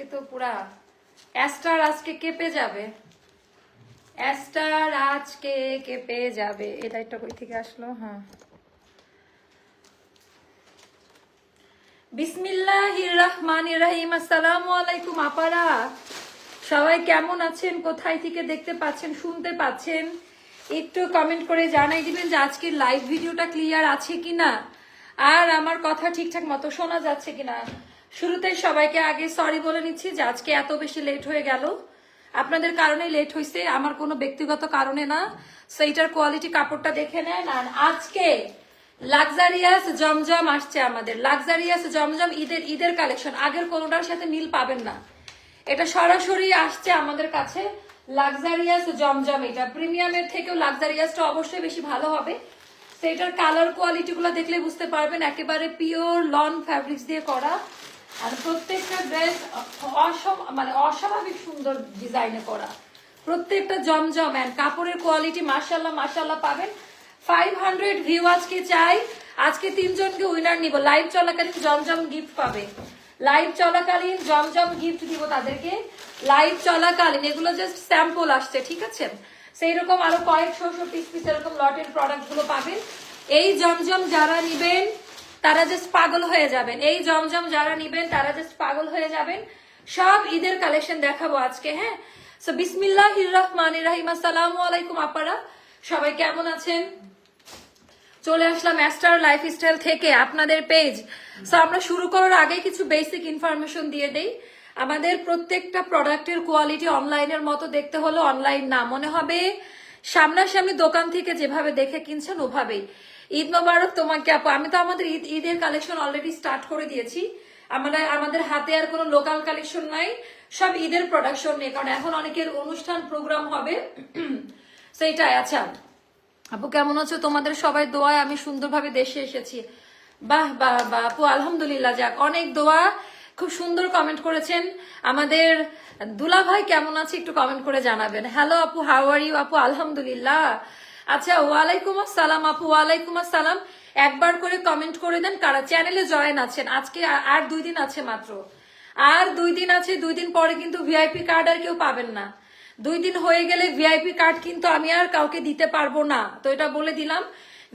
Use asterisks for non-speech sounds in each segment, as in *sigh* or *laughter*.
আজকে তো পুরা অ্যাস্টার আজকে কেঁপে যাবে। অ্যাস্টার আজকে কেঁপে যাবে। এটা একটা কই থেকে আসলো? হ্যাঁ। বিসমিল্লাহির রহমানির রহিম। আসসালামু আলাইকুম, আপারা। সবাই কেমন আছেন? কোথায় থেকে দেখতে পাচ্ছেন, শুনতে পাচ্ছেন? একটু কমেন্ট করে জানাই দিবেন যে আজকের লাইভ ভিডিওটা ক্লিয়ার আছে কিনা। আর আমার কথা ঠিকঠাক মতো শোনা যাচ্ছে কিনা। শুরুতেই সবাইকে আগে সরি বলে নিচ্ছি যে আজকে এত বেশি লেট হয়ে গেল। আপনাদের কারণে লেট হয়েছে আমার কোনো ব্যক্তিগত কারণে না। সেইটার কোয়ালিটি কাপড়টা দেখে নেন। আর আজকে লাক্সারিয়াস জমজম আসছে আমাদের। লাক্সারিয়াস জমজম ঈদের ঈদের কালেকশন আগের কোনোটার সাথে মিল পাবেন না। এটা সরাসরি আসছে আমাদের কাছে। লাক্সারিয়াস জমজম এটা। প্রিমিয়ামের থেকেও লাক্সারিয়াসটা অবশ্যই বেশি ভালো হবে। সেটার কালার কোয়ালিটিগুলো দেখলে বুঝতে পারবেন। একেবারে পিওর লন ফ্যাব্রিক্স দিয়ে করা। আর প্রত্যেকটা ড্রেস অসম মানে অস্বাভাবিক সুন্দর ডিজাইনে করা। প্রত্যেকটা জমজম অ্যান্ড কাপড়ের কোয়ালিটি মার্শাল্লাহ মার্শাল্লাহ পাবেন। ফাইভ হান্ড্রেড ভিউ আজকে চাই। আজকে তিনজনকে উইনার নিব। লাইভ চলাকালীন জমজম গিফট পাবে। লাইভ চলাকালীন জমজম গিফট দিব তাদেরকে। লাইভ চলাকালীন, এগুলো জাস্ট স্যাম্পল আসছে, ঠিক আছে? সেই রকম আরও কয়েকশো পিস পিস এরকম লটের প্রোডাক্টগুলো পাবেন। এই জমজম যারা নিবেন তারা জাস্ট পাগল হয়ে যাবেন। এই জমজম যারা নিবেন, তারা জাস্ট পাগল হয়ে যাবেন। সব ঈদের কালেকশন দেখাবো আজকে হ্যাঁ? সো বিসমিল্লাহ রহমান রাহিম। আসসালাম আলাইকুম আপারা। সবাই কেমন আছেন? চলে আসলাম অ্যাস্টার লাইফস্টাইল থেকে আপনাদের পেজ সো আমরা শুরু করার আগে কিছু বেসিক ইনফরমেশন দিয়ে দেই। আমাদের প্রত্যেকটা প্রোডাক্টের কোয়ালিটি অনলাইনের মতো দেখতে হলো অনলাইন না। মনে হবে সামনাসামনি দোকান থেকে যেভাবে দেখে কিনছেন, ওভাবেই। ঈদ মোবারক তোমাকে আপু, আমি তো আমাদের ঈদ, ঈদের কালেকশন অলরেডি স্টার্ট করে দিয়েছি। আমরা, আমাদের হাতে আর কোনো লোকাল কালেকশন নাই, সব ঈদের প্রোডাকশন নিয়ে, কারণ এখন অনেকের অনুষ্ঠান প্রোগ্রাম হবে। *clears throat* সেইটাই আচ্ছা। আপু, কেমন আছো? তোমাদের সবাই দোয়ায় আমি সুন্দরভাবে দেশে এসেছি। বাহ বাহ বাহ, আপু, আলহামদুলিল্লাহ, যাক, অনেক দোয়া। খুব সুন্দর কমেন্ট করেছেন। আমাদের দুলা ভাই কেমন আছে একটু কমেন্ট করে জানাবেন। হ্যালো আপু হাউ ইউ আপু, আলহামদুলিল্লাহ। আচ্ছা ওয়ালাইকুম আসসালাম আপু, ওয়ালাইকুম আসসালাম। একবার করে কমেন্ট করে দেন কারা চ্যানেলে জয়েন আছেন। আজকে আর- দুই দিন আছে মাত্র। আর দুই দিন আছে, দুই দিন পরে কিন্তু ভিআইপি কার্ড আর কেউ পাবেন না। দুই দিন হয়ে গেলে ভিআইপি কার্ড কিন্তু আমি আর কাউকে দিতে পারব না। তো এটা বলে দিলাম।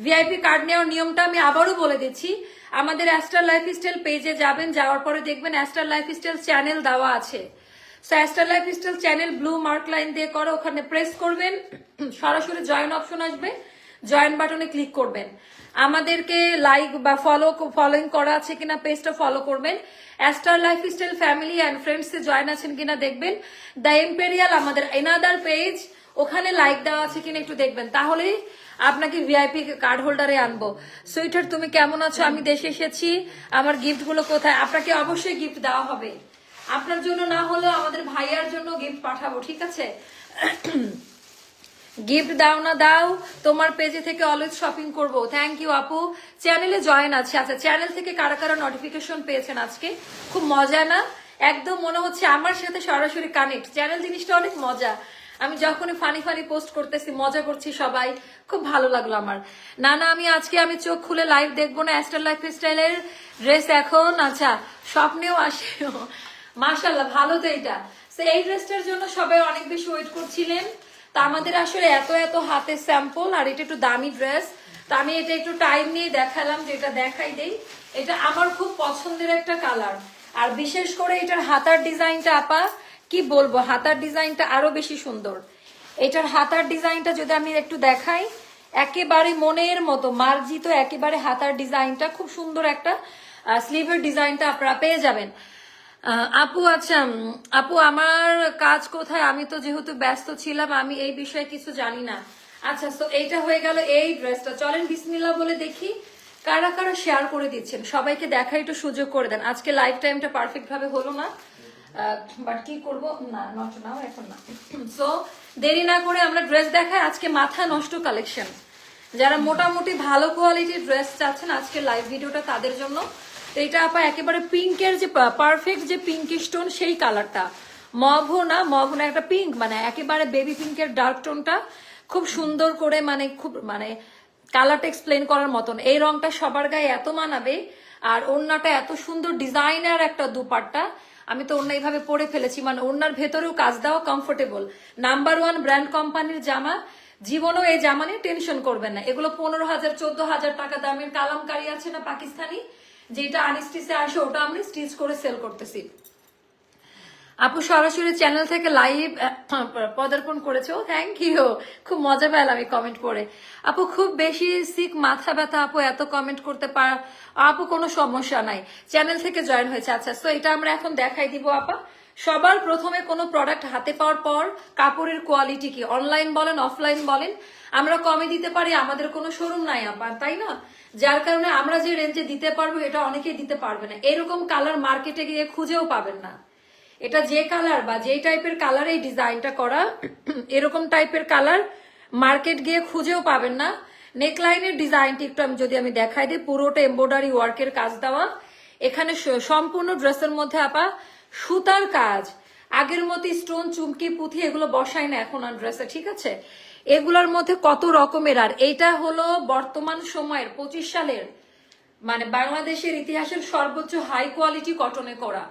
ভিআইপি কার্ড নেওয়ার নিয়মটা আমি আবারও বলে দিচ্ছি। আমাদের অ্যাস্টার লাইফ স্টাইল পেজে যাবেন, যাওয়ার পরে দেখবেন অ্যাস্টার লাইফস্টাইল চ্যানেল দেওয়া আছে। So Aster lifestyle channel blue mark line দিয়ে করো, ওখানে প্রেস করবেন, সরাসরি জয়েন অপশন আসবে জয়েন বাটনে ক্লিক করবেন। আমাদেরকে লাইক বা ফলো ফলোইং করা আছে কিনা পেজটা ফলো করবেন। Aster lifestyle family and friends join আছেন কিনা দেখবেন। দ্য এম্পেরিয়াল আমাদের এনাদার পেজ ওখানে লাইক দেওয়া আছে কিনা একটু দেখবেন। তাহলেই আপনাকে ভিআইপি কার্ড হোল্ডারে আনব। সুইটার তুমি কেমন আছো? আমি দেশে এসেছি। আমার গিফটগুলো কোথায়? আপনাকে অবশ্যই গিফট দেওয়া হবে। আপনার জন্য না হলেও আমাদের ভাইয়ার জন্য গিফট পাঠাবো, ঠিক আছে? গিফট দাও না, দাও। তোমার পেজে থেকে অলওয়েজ শপিং করব। থ্যাংক ইউ আপু। চ্যানেলে জয়েন আছে। আচ্ছা চ্যানেল থেকে কারা কারা নোটিফিকেশন পেয়েছেন আজকে? খুব মজা না? একদম মনে হচ্ছে আমার সাথে সরাসরি কানেক্ট চ্যানেল জিনিসটা অনেক মজা। আমি যখনই ফানি ফানি পোস্ট করতেছি, মজা করছি সবাই। খুব ভালো লাগল আমার। না না, আমি আজকে আমি চোখ খুলে লাইভ দেখব না অ্যাস্টার লাইফ স্টাইলের ড্রেস এখন। আচ্ছা স্বপ্নেও আসে মাশাল্লাহ ভালো তো এটা। এই ড্রেসটার জন্য সবাই অনেক বেশি ওয়েট করছিলেন। তা আমাদের আসলে এত এত হাতে স্যাম্পল আর এটা একটু দামি ড্রেস তা আমি এটা একটু টাইম নিয়ে দেখালাম যে এটা দেখাই দেই। এটা আমার খুব পছন্দের একটা কালার আর বিশেষ করে এটার হাতার ডিজাইনটা, আপা, কি বলব, হাতার ডিজাইনটা আরও বেশি সুন্দর। এটার হাতার ডিজাইনটা যদি আমি একটু দেখাই, একেবারে মনের মতো, মার্জিত একেবারে হাতার ডিজাইনটা, খুব সুন্দর একটা স্লিভের ডিজাইনটা আপনারা পেয়ে যাবেন। আপু আচ্ছা আপু, আমার কাজ কোথায়? আমি তো যেহেতু ব্যস্ত ছিলাম, আমি এই বিষয়ে কিছু জানি না। আচ্ছা তো এইটা হয়ে গেল এই ড্রেসটা চলেন বিসমিল্লা বলে দেখি কারা কারা শেয়ার করে দিচ্ছেন। সবাইকে দেখা একটু সুযোগ করে দেন। আজকে লাইফ টাইমটা পারফেক্ট ভাবে হলো না। বাট কি করব? না নট নাও এখন না। *clears throat* সো দেরি না করে আমরা ড্রেস দেখাই। আজকে মাথা নষ্ট কালেকশন যারা মোটামুটি ভালো কোয়ালিটির ড্রেস চাচ্ছেন, আজকে লাইভ ভিডিওটা তাদের জন্য। এটা আপা একেবারে পিঙ্কের যে পারফেক্ট যে পিঙ্ক স্টোন সেই কালারটা মভ না মভ না একটা পিঙ্ক মানে একেবারে বেবি পিঙ্কের ডার্ক টোনটা খুব সুন্দর করে মানে খুব মানে কালারটা এক্সপ্লেন করার মতন। এই রংটা সবার গায়ে এত মানাবে আর ওড়নাটা এত সুন্দর ডিজাইনার একটা দুপাট্টা। আমি তো অন্য এইভাবে পরে ফেলেছি মানে ওনার ভেতরেও কাজ দেওয়া কমফোর্টেবল নাম্বার ওয়ান ব্র্যান্ড কোম্পানির জামা, জীবনও এই জামা নিয়ে টেনশন করবেন না। এগুলো পনেরো হাজার, চোদ্দ হাজার টাকা দামের কালামকারি আছে না পাকিস্তানি? যেটা আনস্টিচে আসে, ওটা আমি স্টিচ করে সেল করতেছি। আপু সরাসরি চ্যানেল থেকে লাইভ পদার্পণ করেছে। ও থ্যাংক ইউ খুব মজা পেলাম এই কমেন্ট করে আপু, খুব বেশি সিক মাথা ব্যথা, আপু, এত কমেন্ট করতে পার আপু, কোনো সমস্যা নাই। চ্যানেল থেকে জয়েন হয়েছে। আচ্ছা তো এটা আমরা এখন দেখাই দিব, আপা। সবার প্রথমে কোনো প্রোডাক্ট হাতে পাওয়ার পর কাপড়ের কোয়ালিটি কি? অনলাইন বলেন অফলাইন বলেন। আমরা কমে দিতে পারি, আমাদের কোনো শোরুম নাই আপা তাই না? যার কারণে আমরা যে রেঞ্জে দিতে পারব, এটা অনেকেই দিতে পারবে না। এরকম কালার মার্কেটে গিয়ে খুঁজেও পাবেন না। এটা যে কালার বা যে টাইপের কালার এই ডিজাইনটা করা, এরকম টাইপের কালার মার্কেট গিয়ে খুঁজেও পাবেন না। নেকলাইনের ডিজাইনটি একটু আমি যদি আমি দেখাই দিই, পুরোটা এমব্রয়ডারি ওয়ার্কের কাজ দেওয়া। এখানে সম্পূর্ণ ড্রেসের মধ্যে আপা সুতার কাজ। আগের মতো স্টোন চুমকি, পুঁথি এগুলো বসায় না এখন আর ড্রেসে ঠিক আছে? এগুলোর মধ্যে কত রকমের, আর এইটা হলো বর্তমান সময়ের, পঁচিশ সালের মানে বাংলাদেশের ইতিহাসের সর্বোচ্চ হাই কোয়ালিটি কটনে করা।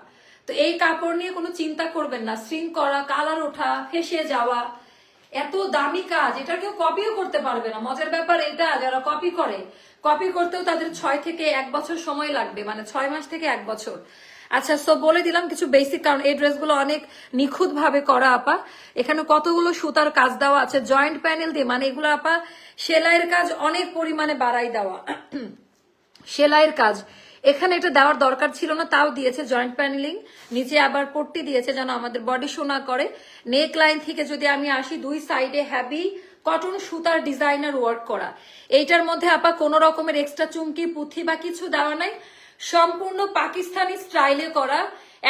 তো এই কাপড় নিয়ে কোনো চিন্তা করবেন না স্ট্রিং করা, কালার ওঠা, ফেসে যাওয়া, এত দামি কাজ, এটা কেউ কপিও করতে পারবে না। মজার ব্যাপার এটা, যারা কপি করে কপি করতেও তাদের ছয় থেকে এক বছর সময় লাগবে মানে ছয় মাস থেকে এক বছর। আচ্ছা সো বলে দিলাম কিছু বেসিক কারণ এই ড্রেসগুলো অনেক নিখুঁত ভাবে করা, আপা। এখানে কতগুলো সুতার কাজ দেওয়া আছে? জয়েন্ট প্যানেল দিয়ে মানে এগুলো, আপা, সেলাইয়ের কাজ অনেক পরিমাণে বাড়াই দেওয়া। সেলাইয়ের কাজ। এখানে এটা দেওয়ার দরকার ছিল না, তাও দিয়েছে জয়েন্ট প্যানেলিং নিচে আবার পট্টি দিয়েছে যেন আমাদের বডি শোনা করে। নেক লাইন থেকে যদি আমি আসি, দুই সাইডে হ্যাভি কটন সুতার ডিজাইনার ওয়ার্ক করা। এইটার মধ্যে, আপা, কোনো রকমের এক্সট্রা চুমকি, পুঁথি বা কিছু দেওয়া নাই। সম্পূর্ণ পাকিস্তানি স্টাইলে করা,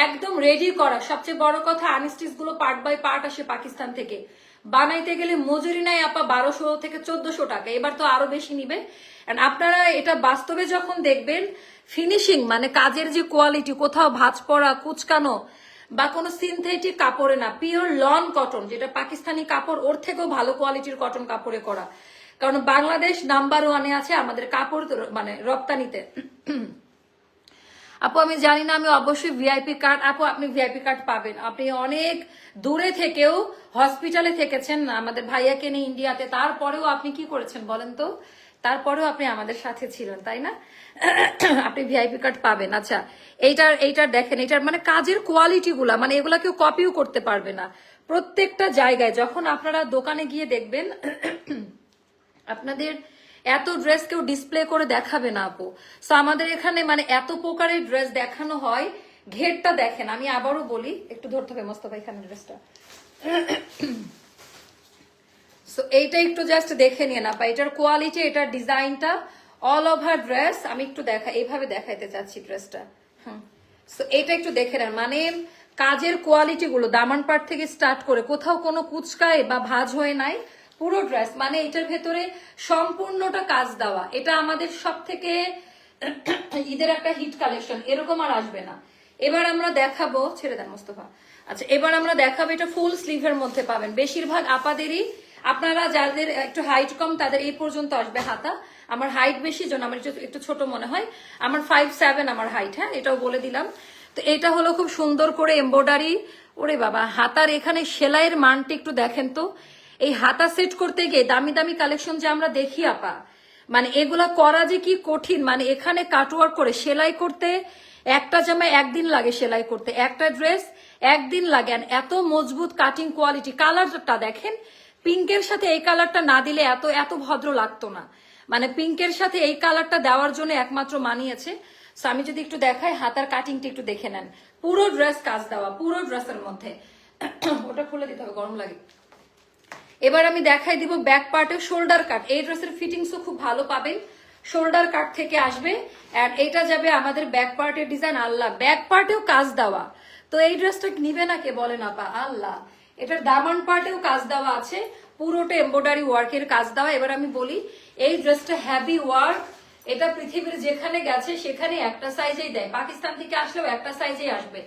একদম রেডি করা, সবচেয়ে বড় কথা আনস্টিচগুলো পার্ট বাই পার্ট আসে পাকিস্তান থেকে। বানাইতে গেলে মজুরি নাই আপা বারোশো থেকে চোদ্দশো টাকা, এবার তো আরও বেশি নিবে। আপনারা এটা বাস্তবে যখন দেখবেন ফিনিশিং মানে কাজের যে কোয়ালিটি কোথাও ভাঁজ পড়া, কুচকানো, বা কোনো সিনথেটিক কাপড়ে না পিওর লন কটন যেটা পাকিস্তানি কাপড় ওর থেকেও ভালো কোয়ালিটির কটন কাপড়ে করা। কারণ বাংলাদেশ নাম্বার ওয়ানে আছে আমাদের কাপড় মানে রপ্তানিতে। আপু, আমি জানি না, আমি অবশ্যই ভিআইপি কার্ড আপু, আপনি ভিআইপি কার্ড পাবেন। আপনি অনেক দূরে থেকেও হসপিটালে থেকেছেন আমাদের ভাইয়াকে নিয়ে ইন্ডিয়াতে তারপরেও আপনি কি করেছেন বলেন তো? তারপরেও আপনি আমাদের সাথে ছিলেন, তাই না? *clears throat* আপনি ভিআইপি কার্ড পাবেন। আচ্ছা এইটার এইটার দেখেন, এইটার মানে কাজের কোয়ালিটি গুলা মানে এগুলা কেউ কপিও করতে পারবে না। প্রত্যেকটা জায়গায়, যখন আপনারা দোকানে গিয়ে দেখবেন, *clears throat* আপনাদের এত ড্রেস কেউ ডিসপ্লে করে দেখাবে না আপু। সো আমাদের এখানে মানে এত প্রকারের ড্রেস দেখানো হয়, ঘেরটা দেখেন, আমি আবারও বলি, একটু ধরতে হবে মোস্তফা এখানে ড্রেসটা সো এইটা একটু জাস্ট দেখে নিয়ে না এটার কোয়ালিটি এটার ডিজাইনটা অল ওভার ড্রেস আমি একটু দেখা, এইভাবে দেখাইতে চাচ্ছি ড্রেসটা হুম। সো এটা একটু দেখে নেন মানে কাজের কোয়ালিটি গুলো দামান পাট থেকে স্টার্ট করে, কোথাও কোনো কুচকায় বা ভাঁজ হয়ে নাই পুরো ড্রেস মানে এটার ভেতরে সম্পূর্ণটা কাজ দেওয়া। এটা আমাদের সব থেকে ঈদের একটা হিট কালেকশন এরকম আর আসবে না। এবার আমরা দেখাবো, ছেড়ে দেন মোস্তফা। আচ্ছা এবার আমরা দেখাবো এটা ফুল স্লিভের মধ্যে পাবেন। বেশিরভাগ আপাদেরই, আপনারা যাদের একটু হাইট কম, তাদের এই পর্যন্ত আসবে হাতা। আমার হাইট বেশি জন্য আমার একটু ছোট মনে হয়। আমার ফাইভ সেভেন আমার হাইট হ্যাঁ এটাও বলে দিলাম। তো এটা হলো খুব সুন্দর করে এমব্রয়ডারি ওরে বাবা, হাতার এখানে সেলাইয়ের মানটি একটু দেখেন তো। এই হাতা সেট করতে গিয়ে দামি দামি কালেকশন যে আমরা দেখি, আপা মানে এগুলা করা যে কি কঠিন মানে এখানে কাটওয়ার্ক করে সেলাই করতে একটা জামা একদিন লাগে সেলাই করতে, একটা ড্রেস একদিন লাগে এত মজবুত কাটিং কোয়ালিটি কালারটা দেখেন পিঙ্কের সাথে এই কালারটা না দিলে এত এত ভদ্র লাগতো না। মানে পিঙ্কের সাথে এই কালারটা দেওয়ার জন্য একমাত্র মানিয়েছে So, আমি যদি একটু দেখাই, হাতার কাটিংটা একটু দেখে নেন। পুরো ড্রেস কাজ দেওয়া, পুরো ড্রেসের মধ্যে। *clears throat* ওটা খুলে দিতে হবে, গরম লাগে। এবার আমি দেখাই দিব ব্যাক পার্টের শোল্ডার কাট এই ড্রেসের ফিটিংসও খুব ভালো পাবেন। শোল্ডার কাট থেকে আসবে। আর এটা যাবে আমাদের ব্যাক পার্টের ডিজাইন আল্লাহ। ব্যাক পার্টেও কাজ দেওয়া। তো এই ড্রেসটা নিবে না কে? বলেন আপা আল্লাহ। এটার দামান পার্টেও কাজ দেওয়া আছে। পুরোটা এমব্রয়ডারি ওয়ার্কের কাজ দেওয়া। এবার আমি বলি, এই ড্রেসটা হ্যাভি ওয়ার্ক এটা পৃথিবীর যেখানে গেছে, সেখানে একটা সাইজেই দেয়। পাকিস্তান থেকে আসলেও একটা সাইজেই আসবে।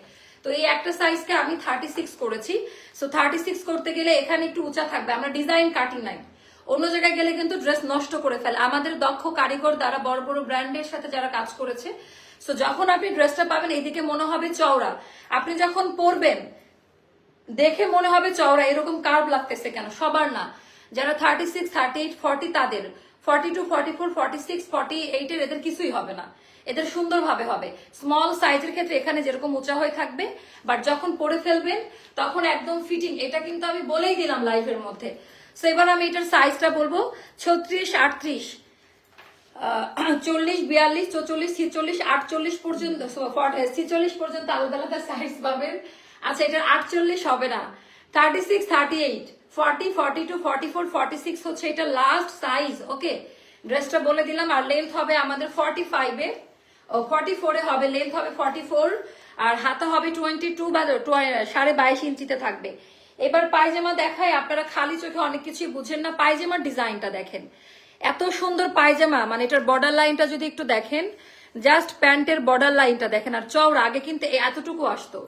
তো এই একটা সাইজকে আমি থার্টি সিক্স করেছি। সো থার্টি সিক্স করতে গেলে এখানে একটু উঁচা থাকবে। আমরা ডিজাইন কাটি নাই। অন্য জায়গায় গেলে কিন্তু ড্রেস নষ্ট করে ফেলে। আমাদের দক্ষ কারিগর দ্বারা বড় বড় ব্র্যান্ডের সাথে যারা কাজ করেছে সো যখন আপনি ড্রেসটা পাবেন, এইদিকে মনে হবে চওড়া। আপনি যখন পরবেন, দেখে মনে হবে চওড়া। এরকম কার্ভ লাগতেছে কেন? সবার না। যারা thirty six thirty eight forty তাদের। Forty two forty four forty six forty এইটের এদের কিছুই হবে না। এদের সুন্দরভাবে হবে। স্মল সাইজের ক্ষেত্রে এখানে যেরকম উঁচা হয়ে থাকবে বাট যখন পরে ফেলবেন, তখন একদম ফিটিং এটা কিন্তু আমি বলেই দিলাম লাইভের মধ্যে। সো এবার আমি এটার সাইজটা বলব। ছত্রিশ, আটত্রিশ। চল্লিশ, বিয়াল্লিশ, চৌচল্লিশ ছিচল্লিশ আটচল্লিশ পর্যন্ত ছিচল্লিশ পর্যন্ত আলাদা আলাদা সাইজ পাবেন। আচ্ছা এটার আটচল্লিশ হবে না। Thirty six thirty eight forty forty two forty four forty six হচ্ছে এটা লাস্ট সাইজ ওকে ড্রেসটা বলে দিলাম, আর লেন্থ হবে আমাদের ফর্টি ফাইভে ফর্টি ফোরে হবে লেন্থ হবে ফর্টি ফোর আর হাতা হবে টোয়েন্টি টু বা সাড়ে বাইশ ইঞ্চিতে থাকবে। এবার পায়জামা দেখায় আপনারা খালি চোখে অনেক কিছুই বুঝেন না, পায়জামার ডিজাইনটা দেখেন। এত সুন্দর পায়জামা মানে এটার বর্ডার লাইনটা যদি একটু দেখেন জাস্ট প্যান্টের বর্ডার লাইনটা দেখেন, আর চওড়া, আগে কিন্তু এতটুকু আসতো।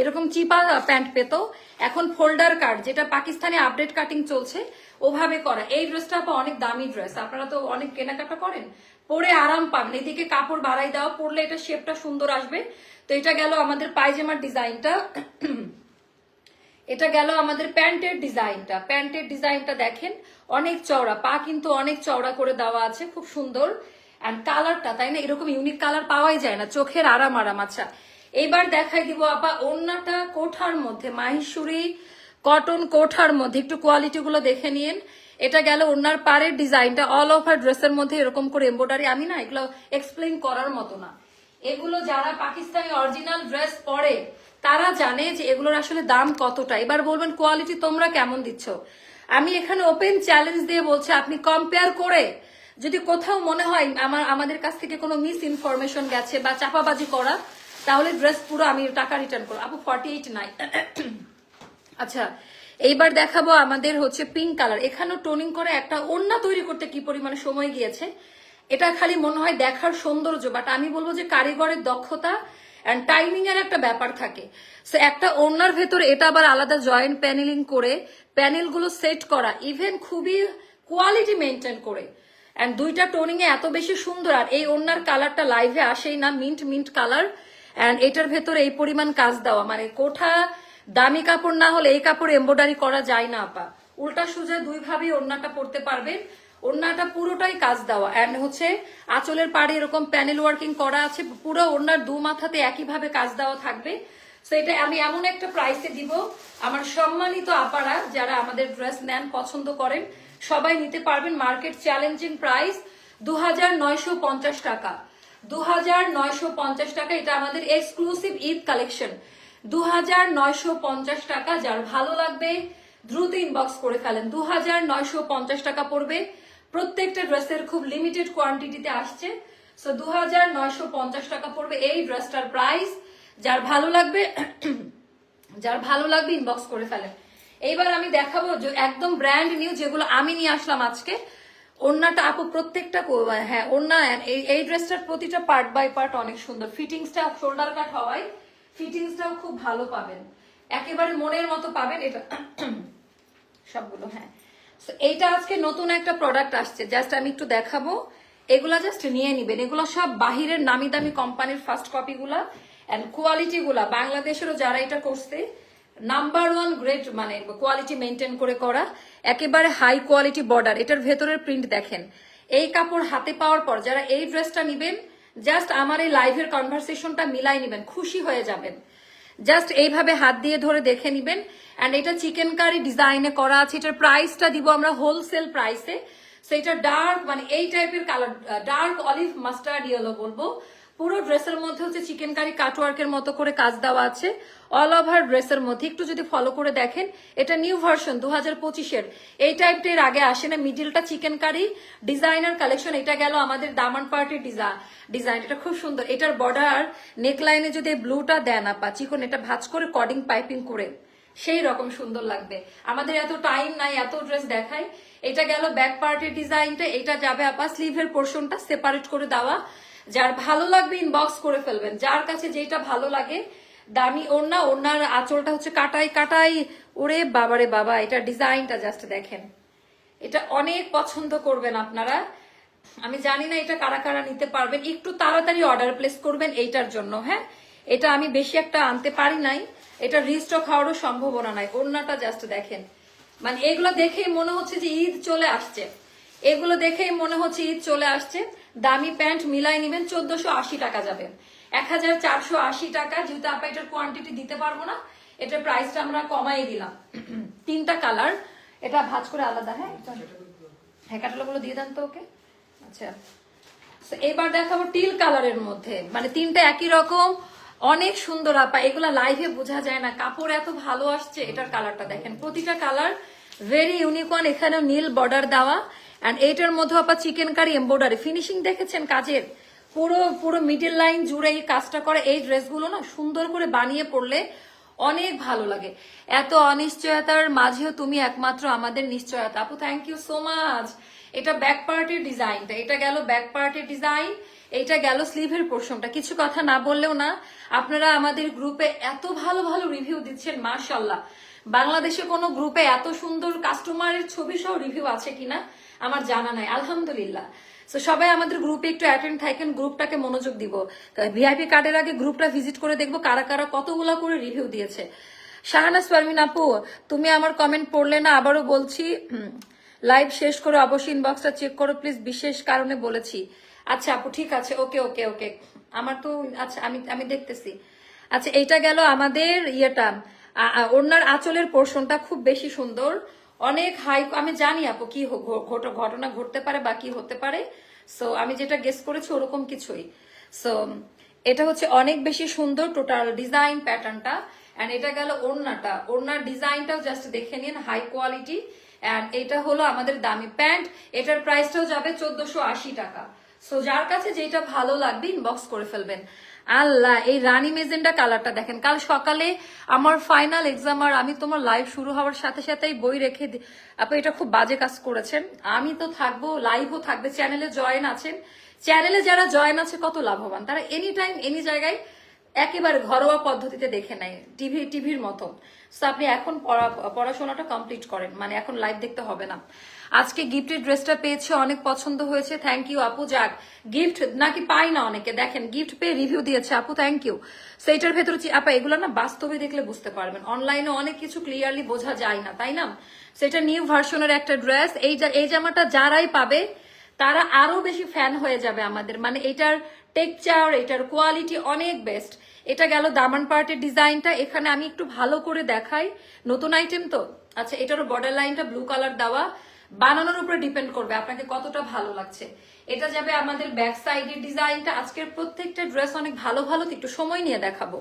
এরকম চিপা প্যান্ট পেত। এখন ফোল্ডার কাট যেটা পাকিস্তানে আপডেট কাটিং চলছে, ওভাবে করা। এই ড্রেসটা অনেক দামি ড্রেস আপনারা তো অনেক কেনাকাটা করেন? পরে আরাম পাবেন এদিকে কাপড় বাড়াই দেওয়া পরলে এটা শেপটা সুন্দর আসবে। তো এটা গেল আমাদের পায়জামার ডিজাইনটা এটা গেল আমাদের প্যান্টের ডিজাইনটা প্যান্টের ডিজাইনটা দেখেন, অনেক চওড়া। পা কিন্তু অনেক চওড়া করে দেওয়া আছে, খুব সুন্দর। অ্যান্ড কালারটা তাই না? এরকম ইউনিক কালার পাওয়াই যায় না। চোখের আরাম আরাম। আচ্ছা এইবার দেখাই দিব আপা ওন্নাটা কোঠার মধ্যে মাহেশ্বরী কটন কোঠার মধ্যে। একটু কোয়ালিটি গুলো দেখে নিন এটা গেল ওনার পাড়ের ডিজাইনটা অল ওভার ড্রেসের মধ্যে এরকম করে এম্বোডারি আমি না এগুলো এক্সপ্লেন করার মতো না। এগুলো যারা পাকিস্তানি অরিজিনাল ড্রেস পরে, তারা জানে যে এগুলোর আসলে দাম কতটা। এবার বলবেন কোয়ালিটি তোমরা কেমন দিচ্ছ? আমি এখানে ওপেন চ্যালেঞ্জ দিয়ে বলছি, আপনি কম্পেয়ার করে যদি কোথাও মনে হয় আমার, আমাদের কাছ থেকে কোনো মিস ইনফরমেশন গেছে বা চাপাবাজি করা, তাহলে ড্রেস পুরো আমি টাকা রিটার্ন করব। আপু ফর্টি এইট নাই। আচ্ছা এইবার দেখাবো আমাদের হচ্ছে পিঙ্ক কালার এখানেও টোনিং করে একটা ওন্না তৈরি করতে কি পরিমাণে সময় গিয়েছে, এটা খালি মনে হয় দেখার সৌন্দর্য বাট আমি বলব যে কারিগরের দক্ষতা অ্যান্ড টাইমিং এর একটা ব্যাপার থাকে। সো একটা ওনার ভেতরে এটা আবার আলাদা জয়েন্ট প্যানেলিং করে প্যানেলগুলো সেট করা ইভেন খুবই কোয়ালিটি মেনটেন করে। অ্যান্ড দুইটা টোনিং এ এত বেশি সুন্দর, আর এই ওনার কালারটা লাইভে আসেই না মিন্ট মিন্ট কালার অ্যান্ড এটার ভেতরে এই পরিমাণ কাজ দেওয়া মানে কোঠা দামি কাপড় না হলে এই কাপড় এমব্রয়ডারি করা যায় না, আপা। উল্টা সুজা দুই ভাবেই ওড়নাটা পরতে পারবেন। ওড়নাটা পুরোটাই কাজ দেওয়া। অ্যান্ড হচ্ছে, আঁচলের পাড়ে এরকম প্যানেল ওয়ার্কিং করা আছে, পুরো ওড়নার দু মাথাতে একইভাবে কাজ দেওয়া থাকবে। তো এটা আমি এমন একটা প্রাইসে দিব। আমার সম্মানিত আপারা, যারা আমাদের ড্রেস নেন পছন্দ করেন, সবাই নিতে পারবেন মার্কেট চ্যালেঞ্জিং প্রাইস দু হাজার নয়শো পঞ্চাশ টাকা। দু হাজার নয়শো পঞ্চাশ টাকা, এটা আমাদের এক্সক্লুসিভ ঈদ কালেকশন দু হাজার নয়শো পঞ্চাশ টাকা, যার ভালো লাগবে, দ্রুত ইনবক্স করে ফেলেন। দু হাজার নয়শো পঞ্চাশ টাকা পড়বে। প্রত্যেকটা ড্রেসের খুব লিমিটেড কোয়ান্টিটিতে আসছে। সো দুহাজার নয়শো পঞ্চাশ টাকা পড়বে এই ড্রেসটার প্রাইস যার ভালো লাগবে, *coughs* যার ভালো লাগবে ইনবক্স করে ফেলেন। এইবার আমি দেখাবো যে একদম ব্র্যান্ড নিউ যেগুলো আমি নিয়ে আসলাম আজকে। ওড়নাটা আপু প্রত্যেকটা হ্যাঁ এই এই ড্রেসটার প্রতিটা পার্ট বাই পার্ট অনেক সুন্দর। ফিটিংসটা শোল্ডার কাট হওয়ায়। ফিটিংসটাও খুব ভালো পাবেন। একেবারে মনের মতো পাবেন এটা। সবগুলো হ্যাঁ। So, এইটা আজকে নতুন একটা প্রোডাক্ট আসছে। জাস্ট আমি একটু দেখাবো। এগুলা জাস্ট নিয়ে নিবেন। এগুলো সব বাহিরের নামি দামি কোম্পানির ফার্স্ট কপি গুলা অ্যান্ড কোয়ালিটি গুলা বাংলাদেশেরও যারা এটা করছে নাম্বার ওয়ান গ্রেড মানে কোয়ালিটি মেনটেন করে করা। একেবারে হাই কোয়ালিটি বর্ডার এটার ভেতরের প্রিন্ট দেখেন। এই কাপড় হাতে পাওয়ার পর যারা এই ড্রেসটা নিবেন জাস্ট আমার এই লাইভের কনভারসেশনটা মিলাই নিবেন, খুশি হয়ে যাবেন। জাস্ট এইভাবে হাত দিয়ে ধরে দেখে নিবেন। অ্যান্ড এটা চিকেন কারি ডিজাইনে করা আছে, এটার প্রাইসটা দিব আমরা হোলসেল প্রাইসে সেটা ডার্ক মানে এই টাইপের colour dark olive mustard yellow বলব। পুরো ড্রেসের মধ্যে হচ্ছে চিকেন কারি কাটওয়ার্কের মতো করে কাজ দেওয়া আছে। অল ওভার ড্রেসের মধ্যে। একটু যদি ফলো করে দেখেন, এটা নিউ ভার্সন দু হাজার পঁচিশের। এই টাইপটা এর আগে আসে না। মিডিলটা চিকেন কারি ডিজাইনার কালেকশন এটা গেল আমাদের দামান পার্টির ডিজাইন এটা খুব সুন্দর। এটার বর্ডার নেকলাইনে যদি ব্লুটা দেন আপা, চিকন, এটা ভাজ করে কডিং পাইপিং করে, সেই রকম সুন্দর লাগবে। আমাদের এত টাইম নাই, এত ড্রেস দেখাই। এটা গেল ব্যাক পার্টির ডিজাইনটা এটা যাবে আপা স্লিভের পোর্শনটা সেপারেট করে দেওয়া। যার ভালো লাগবে ইনবক্স করে ফেলবেন। যার কাছে যেটা ভালো লাগে, দামি ওড়না, ওড়নার আঁচলটা হচ্ছে কাটাই কাটাই, ওরে বাবারে বাবা, এটা ডিজাইনটা জাস্ট দেখেন। এটা অনেক পছন্দ করবেন আপনারা। আমি জানি না এটা কারা কারা নিতে পারবেন। একটু তাড়াতাড়ি অর্ডার প্লেস করবেন এইটার জন্য হ্যাঁ? এটা আমি বেশি একটা আনতে পারি নাই। এটা রিস্টক হওয়ারও সম্ভাবনা নাই। ওড়নাটা জাস্ট দেখেন। মানে এগুলো দেখেই মনে হচ্ছে যে ঈদ চলে আসছে। এগুলো দেখেই মনে হচ্ছে ঈদ চলে আসছে। দামি প্যান্ট মিলাই নিবেন, চোদ্দশো আশি টাকা যাবে। এক হাজার চারশো আশি টাকা যেহেতু আপা এটার কোয়ান্টিটি দিতে পারব না, এটার প্রাইসটা আমরা কমাই দিলাম। তিনটা কালার এটা ভাজ করে আলাদা হ্যাঁ? হ্যাঁ কাটালোগুলো দিয়ে দেন তো ওকে। আচ্ছা। এবার দেখাবো টিল কালারের মধ্যে। মানে তিনটা একই রকম, অনেক সুন্দর আপা। এগুলা লাইভে বোঝা যায় না। কাপড় এত ভালো আসছে, এটার কালারটা দেখেন। প্রতিটা কালার ভেরি ইউনিকর্ন এখানেও নীল বর্ডার দেওয়া। এন্ড এইটার মধ্যে আপা চিকেন কারি এম্বয়ডারি ফিনিশিং দেখেছেন কাজের? পুরো পুরো মিডিল লাইন জুড়ে এই কাজটা করে। এই ড্রেসগুলো না সুন্দর করে বানিয়ে পড়লে অনেক ভালো লাগে। এত অনিশ্চয়তার মাঝেও তুমি একমাত্র আমাদের নিশ্চয়তা। আপু থ্যাংক ইউ সো মাচ এটা ব্যাক পার্টের ডিজাইনটা এটা গেল ব্যাক পার্টের ডিজাইন এটা গেল স্লিভের পোর্শনটা কিছু কথা না বললেও না, আপনারা আমাদের গ্রুপে এত ভালো ভালো রিভিউ দিচ্ছেন মার্শাল্লাহ বাংলাদেশে কোনো গ্রুপে এত সুন্দর কাস্টমারের ছবি সহ রিভিউ আছে কিনা, আমার জানা নাই। আলহামদুলিল্লাহ। তো সবাই আমাদের গ্রুপে একটু অ্যাটেন্ড থাকেন গ্রুপটাকে মনোযোগ দিব। ভিআইপি কার্ডের আগে গ্রুপটা ভিজিট করে দেখব কারা কারা কতগুলো করে রিভিউ দিয়েছে। শাহানাজ পারমিন আপু, তুমি আমার কমেন্ট পড়লে না, আবারও বলছি লাইভ শেষ করে অবশ্যই ইনবক্সটা চেক করো প্লিজ বিশেষ কারণে বলেছি। আচ্ছা আপু, ঠিক আছে ওকে ওকে ওকে আমার তো আচ্ছা আমি আমি দেখতেছি। আচ্ছা এইটা গেল আমাদের ইয়েটা। ওনার আঁচলের পোর্শনটা খুব বেশি সুন্দর। অনেক হাই আমি জানি আপু কি ঘট- ঘটনা ঘটতে পারে বা কি হতে পারে। সো আমি যেটা গেস করেছি ওরকম কিছুই। সো এটা হচ্ছে অনেক বেশি সুন্দর টোটাল ডিজাইন প্যাটার্নটা অ্যান্ড এটা গেল ওড়নাটা। ওড়নার ডিজাইনটাও জাস্ট দেখে নিন হাই কোয়ালিটি অ্যান্ড এটা হলো আমাদের দামি প্যান্ট। এটার প্রাইসটাও যাবে চোদ্দশো টাকা। সো যার কাছে যেটা ভালো লাগবে ইনবক্স করে ফেলবেন। আল্লাহ, এই রানী মেজেন্ডা কালারটা দেখেন। কাল সকালে আমার ফাইনাল এক্সাম আর আমি তোমার লাইভ শুরু হওয়ার সাথে সাথেই বই রেখে দি- আপু এটা খুব বাজে কাজ করেছেন। আমি তো থাকব লাইভও থাকবে চ্যানেলে জয়েন আছেন। চ্যানেলে যারা জয়েন আছে, কত লাভবান। তারা এনি টাইম এনি জায়গায় একেবারে ঘরোয়া পদ্ধতিতে দেখে নেয় টিভি টিভির মতো তো আপনি এখন পড়া- পড়াশোনাটা কমপ্লিট করেন। মানে এখন লাইভ দেখতে হবে না। আজকে গিফটের ড্রেসটা পেয়েছে, অনেক পছন্দ হয়েছে। থ্যাংক ইউ আপু। যাক গিফট নাকি পাই না অনেকে। দেখেন গিফট পেয়ে রিভিউ দিয়েছে, আপু থ্যাংক ইউ সেইটার ভেতরে আপা, এগুলো না বাস্তবে দেখলে বুঝতে পারবেন। অনলাইনে অনেক কিছু ক্লিয়ারলি বোঝা যায় না, তাই না? সেটা নিউ ভার্সনের একটা ড্রেস এই এই জামাটা যারাই পাবে, তারা আরও বেশি ফ্যান হয়ে যাবে আমাদের। মানে এটার টেকচার এটার কোয়ালিটি অনেক বেস্ট এটা গেল দামান পার্টের ডিজাইনটা। এখানে আমি একটু ভালো করে দেখাই। নতুন আইটেম তো? আচ্ছা এটারও বর্ডার লাইনটা ব্লু কালার দেওয়া। বানানোর উপরে ডিপেন্ড করবে, আপনাকে কতটা ভালো লাগছে। এটা যাবে আমাদের ব্যাক সাইডের ডিজাইনটা আজকের প্রত্যেকটা ড্রেস অনেক ভালো ভালো একটু সময় নিয়ে দেখাবো।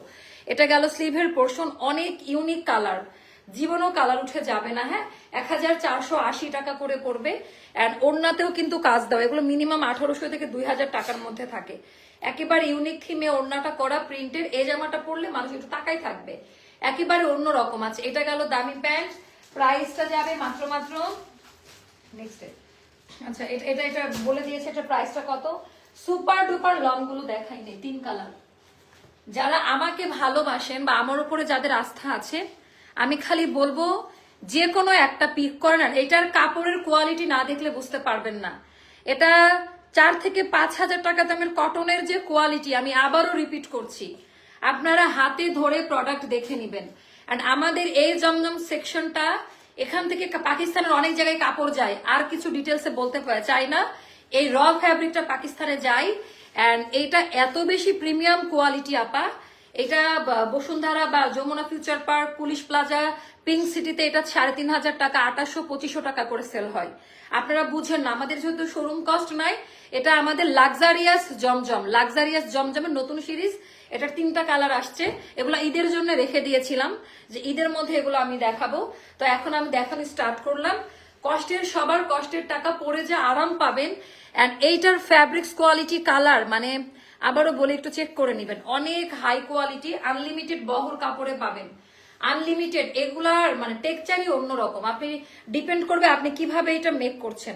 এটা গেল স্লিভের পোর্শন অনেক ইউনিক কালার জীবনও কালার উঠে যাবে না হ্যাঁ? এক হাজার চারশো আশি টাকা করে পড়বে। অ্যান্ড ওড়নাতেও কিন্তু কাজ দাও। এগুলো মিনিমাম আঠারোশো থেকে দুই হাজার টাকার মধ্যে থাকে। একেবারে ইউনিক থিমে ওড়নাটা করা প্রিন্টের এই জামাটা পরলে মানুষ একটু টাকাই থাকবে। একেবারে অন্য রকম আছে। এটা গেল দামি প্যান্ট। প্রাইসটা যাবে মাত্র মাত্র নেক্সট আচ্ছা এটা এটা এটা বলে দিয়েছে, এটা প্রাইসটা কত? সুপার ডুপার লংগুলো দেখাই তিন কালার যারা আমাকে ভালোবাসেন বা আমার উপরে যাদের আস্থা আছে, আমি খালি বলব, যে কোনো একটা পিক করেন, আর এটার কাপড়ের কোয়ালিটি না দেখলে বুঝতে পারবেন না। এটা চার থেকে পাঁচ হাজার টাকা দামের কটনের যে কোয়ালিটি আমি আবারও রিপিট করছি। আপনারা হাতে ধরে প্রোডাক্ট দেখে নেবেন। অ্যান্ড আমাদের এই জমজম সেকশনটা এখান থেকে পাকিস্তানের অনেক জায়গায় কাপড় যায়। আর কিছু ডিটেলসে বলতে চাই না। এই র ফ্যাব্রিকটা পাকিস্তানে যায়। অ্যান্ড এইটা এত বেশি প্রিমিয়াম কোয়ালিটি আপা। এটা বসুন্ধরা বা Jamuna future park police plaza pink সিটিতে এটা সাড়ে তিন হাজার টাকা আঠাশশো পঁচিশশো টাকা করে সেল হয়। আপনারা বুঝেন না, আমাদের যেহেতু শোরুম কস্ট নাই, এটা আমাদের লাক্সারিয়াস জমজম। লাক্সারিয়াস জমজমের নতুন সিরিজ এটার তিনটা কালার আসছে। এগুলো ঈদের জন্য রেখে দিয়েছিলাম যে ঈদের মধ্যে এগুলো আমি দেখাবো। তো এখন আমি দেখানো স্টার্ট করলাম। কষ্টের সবার কষ্টের টাকা পরে যে আরাম পাবেন। অ্যান্ড এইটার ফ্যাব্রিক্স কোয়ালিটি কালার মানে আবারও বলে একটু চেক করে নেবেন। অনেক হাই কোয়ালিটি আনলিমিটেড বহর কাপড়ে পাবেন। আনলিমিটেড এগুলার মানে টেকচারই অন্যরকম। আপনি ডিপেন্ড করবে আপনি কীভাবে এটা মেক করছেন।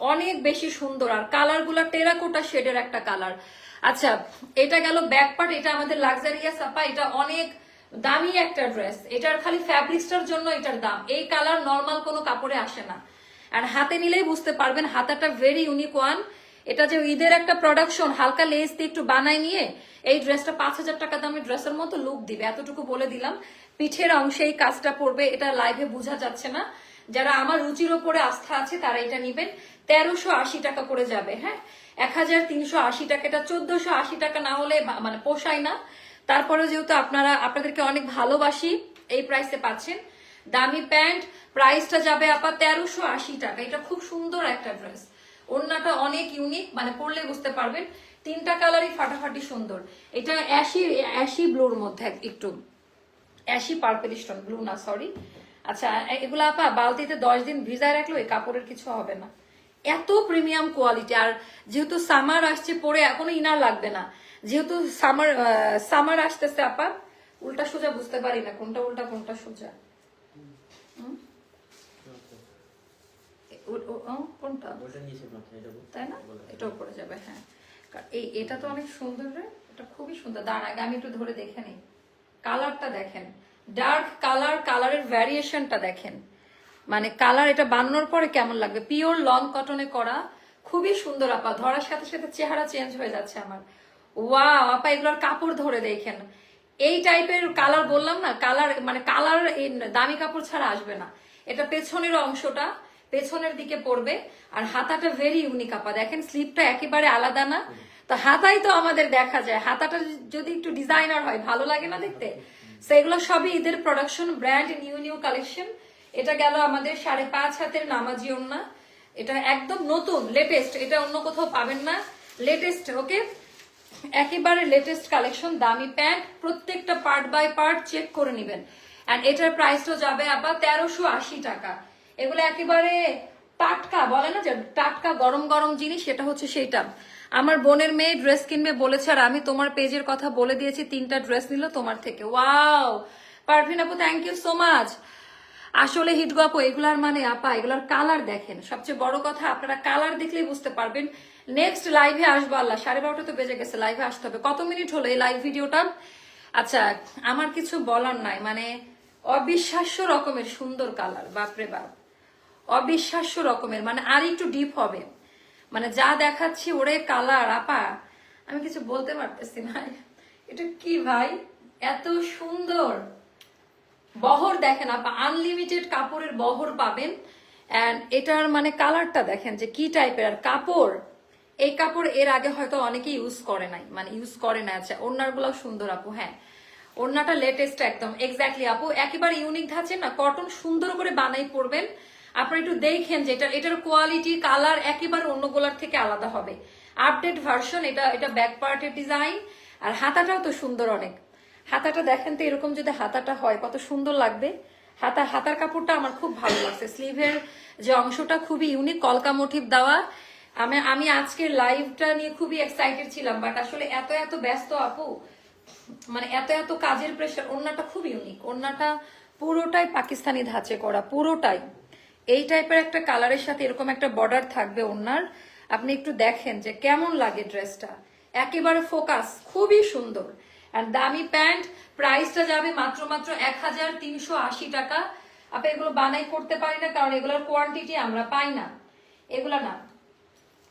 অনেক বেশি সুন্দর। আর কালারগুলা টেরাকোটা শেডের একটা কালার আচ্ছা এটা গেল ব্যাক পার্ট এটা আমাদের লাক্সারিয়াস আপা, এটা অনেক দামি একটা ড্রেস এটার খালি ফ্যাব্রিক্সটার জন্য এটার দাম। এই কালার নর্মাল কোনো কাপড়ে আসে না। আর হাতে নিলেই বুঝতে পারবেন, হাতাটা ভেরি ইউনিক ওয়ান এটা যে ঈদের একটা প্রোডাকশন হালকা লেস দিয়ে একটু বানায় নিয়ে, এই ড্রেসটা পাঁচ হাজার টাকা দামের ড্রেসের মতো লুক দিবে। এতটুকু বলে দিলাম। পিঠের অংশে এই কাজটা পড়বে এটা লাইভে বোঝা যাচ্ছে না। যারা আমার রুচির ওপরে আস্থা আছে, তারা এটা নিবেন। তেরোশো আশি টাকা করে যাবে হ্যাঁ? এক হাজার তিনশো আশি টাকা। এটা চোদ্দশো আশি টাকা না হলে মানে পোষায় না। তারপরে যেহেতু আপনারা আপনাদেরকে অনেক ভালোবাসি, এই প্রাইসে পাচ্ছেন। দামি প্যান্ট প্রাইসটা যাবে আপা তেরোশো আশি টাকা। এটা খুব সুন্দর একটা ড্রেস ওড়নাটা অনেক ইউনিক মানে পরলে বুঝতে পারবেন। তিনটা কালারই ফাটাফাটি সুন্দর। এটা অ্যাশি অ্যাশি ব্লুর মধ্যে একটু। অ্যাশি পার্পেল স্টোন ব্লু না সরি আচ্ছা এগুলো আপা বালতিতে দশ দিন ভিজায় রাখল এই কাপড়ের কিছু হবে না। এত প্রিমিয়াম কোয়ালিটি আর যেহেতু সামার আসছে পরে এখনও ইনার লাগবে না। যেহেতু সামার সামার আসতেছে আপা উল্টা সোজা বুঝতে পারি না কোনটা উল্টা কোনটা সোজা। কোনটা? এটা। তাই না। এটাও পড়ে যাবে হ্যাঁ। এই এটা তো অনেক সুন্দর রে এটা খুবই সুন্দর। দাঁড়ান আগে আমি একটু ধরে দেখে নিই। কালারটা দেখেন। ডার্ক কালার কালারের ভ্যারিয়েশনটা দেখেন। মানে কালার এটা বানানোর পরে কেমন লাগবে? পিওর লং কটনে করা, খুবই সুন্দর আপা। ধরার সাথে সাথে চেহারা চেঞ্জ হয়ে যাচ্ছে আমার। ওয়া আপা, এগুলোর কাপড় ধরে দেখেন। এই টাইপের কালার বললাম না কালার মানে কালার দামি কাপড় ছাড়া আসবে না। এটা পেছনের অংশটা, পেছনের দিকে পড়বে। আর হাতাটা ভেরি ইউনিক আপা। দেখেন স্লিপটা একেবারে আলাদা না। তো হাতাই তো আমাদের দেখা যায়। হাতাটা যদি একটু ডিজাইনার হয়, ভালো লাগে না দেখতে? সেগুলো সবই ঈদের production brand new new collection এটা গেল আমাদের সাড়ে পাঁচ হাতের নামাজি ওন্না এটা একদম নতুন লেটেস্ট এটা অন্য কোথাও পাবেন না। লেটেস্ট ওকে একেবারে লেটেস্ট কালেকশন দামি প্যান্ট প্রত্যেকটা পার্ট বাই পার্ট চেক করে নেবেন। অ্যান্ড এটার প্রাইসটা যাবে আবার তেরোশো আশি টাকা। এগুলো একেবারে টাটকা, বলে না যে টাটকা গরম গরম জিনিস, সেটা হচ্ছে সেইটা। আমার বোনের মেয়ে ড্রেস কিনবে বলেছে, আর আমি তোমার পেজের কথা বলে দিয়েছি, তিনটা ড্রেস নিল তোমার থেকে। ওয়াও পারভিন আপু থ্যাংক ইউ সো মাচ আসলে হিট গপ এগুলার মানে আপা, এগুলার কালার দেখেন। সবচেয়ে বড় কথা, আপনারা কালার দেখলেই বুঝতে পারবেন। নেক্সট লাইভে আসব আল্লাহ, সাড়ে বারোটা তো বেজে গেছে লাইভে আসতে হবে। কত মিনিট হলো এই লাইভ ভিডিওটা আচ্ছা আমার কিছু বলার নাই মানে অবিশ্বাস্য রকমের সুন্দর কালার বাপরে বাপ। অবিশ্বাস্য রকমের মানে আর একটু ডিপ হবে। মানে যা দেখাচ্ছি ওরে কালার আপা, আমি কিছু বলতে পারতেছি না। এটা কি ভাই? এত সুন্দর। বহর দেখেন আপা আনলিমিটেড কাপড়ের বহর পাবেন। এন্ড এটার মানে কালারটা দেখেন যে কি টাইপের আর কাপড়, এই কাপড় এর আগে হয়তো অনেকে ইউজ করে নাই মানে ইউজ করে না আচ্ছা ওনারগুলো সুন্দর আপু হ্যাঁ। ওড়নাটা লেটেস্ট একদম এক্স্যাক্টলি আপু। একেবারে ইউনিক ধাঁচে না কটন সুন্দর করে বানাই পড়বেন আপনারা একটু দেখেন যে এটা, এটার কোয়ালিটি কালার একেবারে অন্য অন্যগুলার থেকে আলাদা হবে। আপডেট ভার্সন এটা এটা ব্যাক পার্টের ডিজাইন আর হাতাটাও তো সুন্দর অনেক। হাতাটা দেখেন তো এরকম যদি হাতাটা হয়, কত সুন্দর লাগবে। হাতা, হাতার কাপড়টা আমার খুব ভালো লাগছে। স্লিভের যে অংশটা খুবই ইউনিক কলকা মোটিভ দেওয়া। আমি আমি আজকের লাইভটা নিয়ে খুবই এক্সাইটেড ছিলাম বাট আসলে এত এত ব্যস্ত আপু। মানে এত এত কাজের প্রেশার ওড়নাটা খুব ইউনিক ওড়নাটা পুরোটাই পাকিস্তানি ধাঁচে করা, পুরোটাই। এই টাইপের একটা কালারের সাথে এরকম একটা বর্ডার থাকবে ওড়নার। আপনি একটু দেখেন যে কেমন লাগে ড্রেসটা একেবারে ফোকাস খুবই সুন্দর। আর দামি প্যান্ট প্রাইসটা যাবে মাত্র মাত্র এক হাজার তিনশো আশি টাকা। আপনি এগুলো বানাই করতে পারি না, কারণ এগুলোর কোয়ান্টিটি আমরা পাই না। এগুলা না,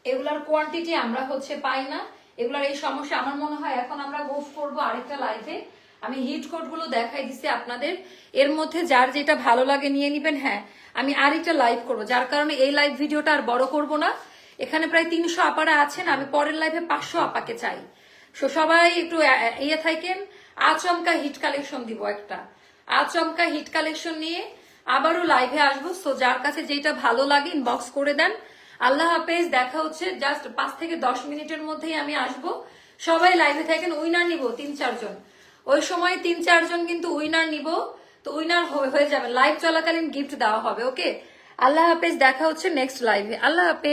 এগুলার কোয়ান্টিটি আমরা হচ্ছে পাই না। এগুলার এই সমস্যা, আমার মনে হয় এখন আমরা মুভ করব আরেকটা লাইভে আমি হিট কোডগুলো দেখাই দিছি আপনাদের। এর মধ্যে যার যেটা ভালো লাগে নিয়ে নিবেন হ্যাঁ আমি আরেকটা লাইভ করব। যার কারণে এই লাইভ ভিডিওটা আর বড় করব না। এখানে প্রায় তিনশো আপারা আছেন, আমি পরের লাইভে পাঁচশো আপাকে চাই। সো সবাই একটু ইয়ে থাকেন। আচমকা হিট কালেকশন দিব একটা। আচমকা হিট কালেকশন নিয়ে আবারও লাইভে আসব। সো যার কাছে যেটা ভালো লাগে ইনবক্স করে দেন। আল্লাহ হাফেজ, দেখা হচ্ছে জাস্ট পাঁচ থেকে দশ মিনিটের মধ্যেই আমি আসব। সবাই লাইভে থাকেন উইনার নিব তিন চারজন ওই সময় তিন চারজন কিন্তু উইনার নিব। তো উইনার হয়ে যাবে লাইভ চলাকালীন গিফট দেওয়া হবে ওকে আল্লাহ হাফেজ, দেখা হচ্ছে নেক্সট লাইভে আল্লাহ হাফেজ।